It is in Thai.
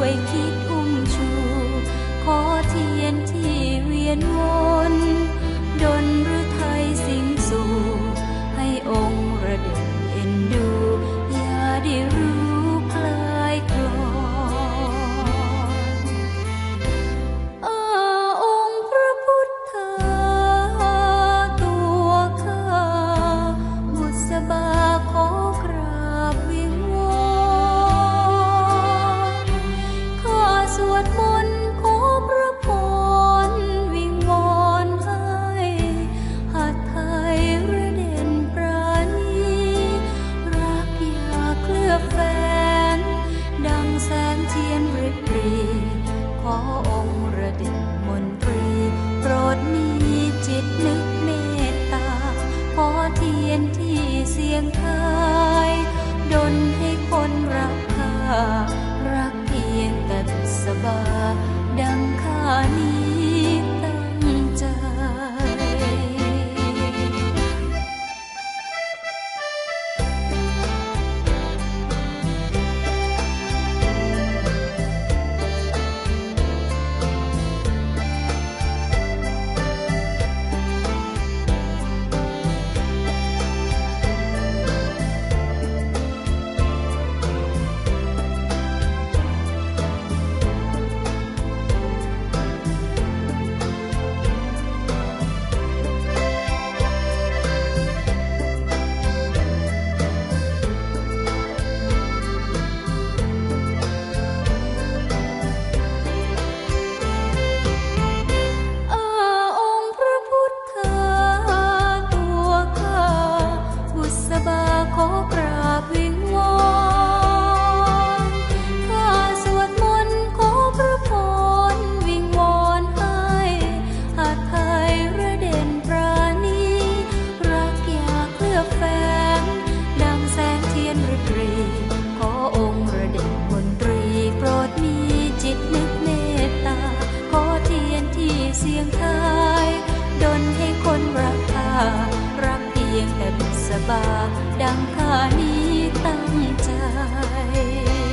วยคิดอุ้มชู ขอเทียนที่เวียนวน bà đang khả ni tăng trai.